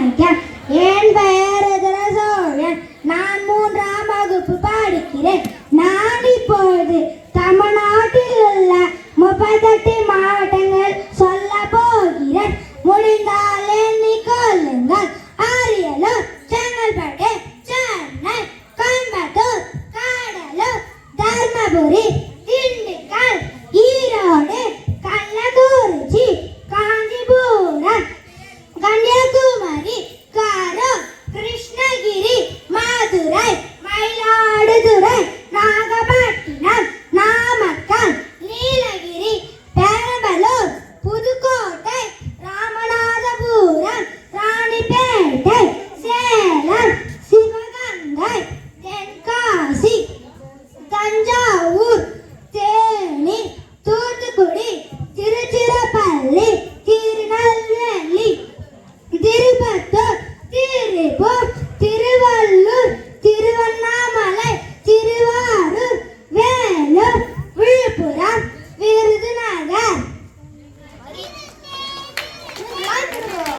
என் பெயர் சோழன் நான் மூன்றாம் வகுப்பு படிக்கிறேன். நான் இப்பொழுது தமிழ்நாட்டில் உள்ள முப்பத்தெட்டு மாவட்டங்கள் சொல்ல போகிறேன். முடிந்தால் எண்ணிக் கொள்ளுங்கள் அரியலூர் செங்கல்பட்டு சென்னை கோயம்புத்தூர் கடலூர் தர்மபுரி Hey!